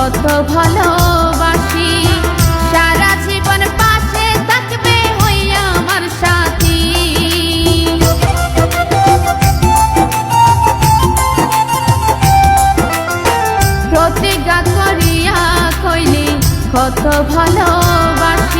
কত ভালোবাসি। সারা জীবন পাশে থাকবে হই আমার সাথী। প্রতিজ্ঞা করিয়া কইলি কত ভালোবাসি।